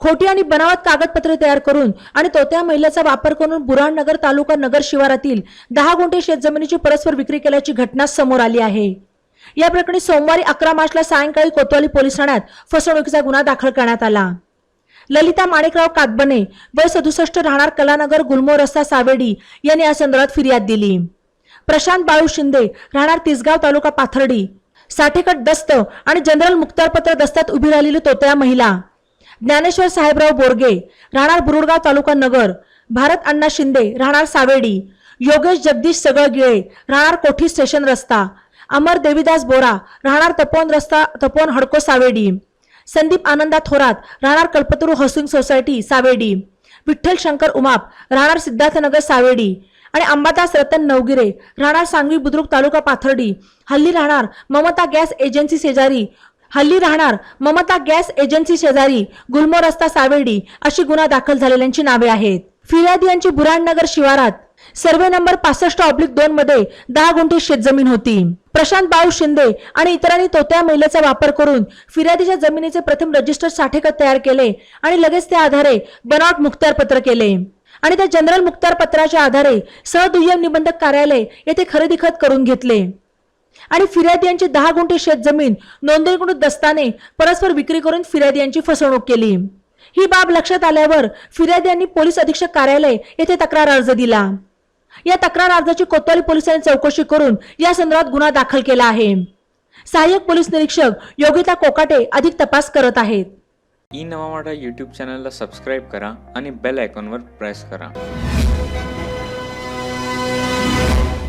खोटी आणि बनावट कागदपत्रे तयार करून आणि तोत्या महिलेचा वापर करून बुराणनगर तालुका नगर शिवारातील दहा गुंठे शेतजमिनीची परस्पर विक्री केल्याची घटना समोर आली आहे. या प्रकरणी सोमवारी अकरा मार्चला सायंकाळी कोतवाली पोलीस ठाण्यात फसवणुकीचा गुन्हा दाखल करण्यात आला. ललिता माणिकराव कातबने वय सदुसष्ट राहणार कलानगर गुलमो रस्ता सावेडी यांनी या संदर्भात फिर्याद दिली. प्रशांत बाळू शिंदे राहणार तिसगाव तालुका पाथर्डी. साठेकट दस्त आणि जनरल मुक्तारपत्र दस्तात उभी राहिलेली तोतया महिला. ज्ञानेश्वर साहेबराव बोरगे राहणार बुरुडगाव तालुका नगर भारत अण्णा शिंदे राहणार सावेडी योगेश जगदीश सगळगिळे राहणार कोठी स्टेशन रस्ता अमर देवीदास बोरा राहणार तपोवन रस्ता तपोवन हडको सावेडी संदीप आनंदा थोरात राहणार कल्पतरू हाऊसिंग सोसायटी सावेडी विठ्ठल शंकर उमाप राहणार सिद्धार्थनगर सावेडी आणि अंबादास रतन नवगिरे राहणार सांगवी बुद्रुक तालुका पाथर्डी हल्ली राहणार ममता गॅस एजन्सी शेजारी हल्ली राहणार ममता गॅस एजन्सी शेजारी गुलमो रस्ता सावेडी अशी गुन्हा दाखल झालेल्यांची नावे आहेत. फिर्यादी यांची बुराणनगर शिवारात. सर्वे नंबर पासष्ट ऑब्लिक दोन मध्ये दहा गुंठे शेतजमीन होती. प्रशांत बाऊ शिंदे आणि इतरांनी तोत्या महिलेचा वापर करून फिर्यादीच्या जमिनीचे प्रथम रजिस्टर साठेकत तयार केले आणि लगेच त्या आधारे बनावट मुक्तारपत्र केले. आणि त्या जनरल मुक्तारपत्राच्या आधारे सहदुय्यम निबंधक कार्यालय येथे खरेदी खत करून घेतले. आणि फिर्यादी यांची दहा गुंठे शेतजमीन नोंदणीकृत दस्ताने परस्पर विक्री करून फिर्यादी यांची फसवणूक केली. ही बाब लक्षात आल्यावर फिर्यादी यांनी पोलीस अधीक्षक कार्यालय येथे तक्रार अर्ज दिला. या तक्रार अर्जाची कोतवाली पोलिसांनी चौकशी करून या संदर्भात गुन्हा दाखल केला आहे. सहाय्यक पोलीस निरीक्षक योगिता कोकाटे अधिक तपास करत आहेत. ई नवा मराठा यूट्यूब चॅनलला सबस्क्राईब करा आणि बेल आयकॉनवर प्रेस करा.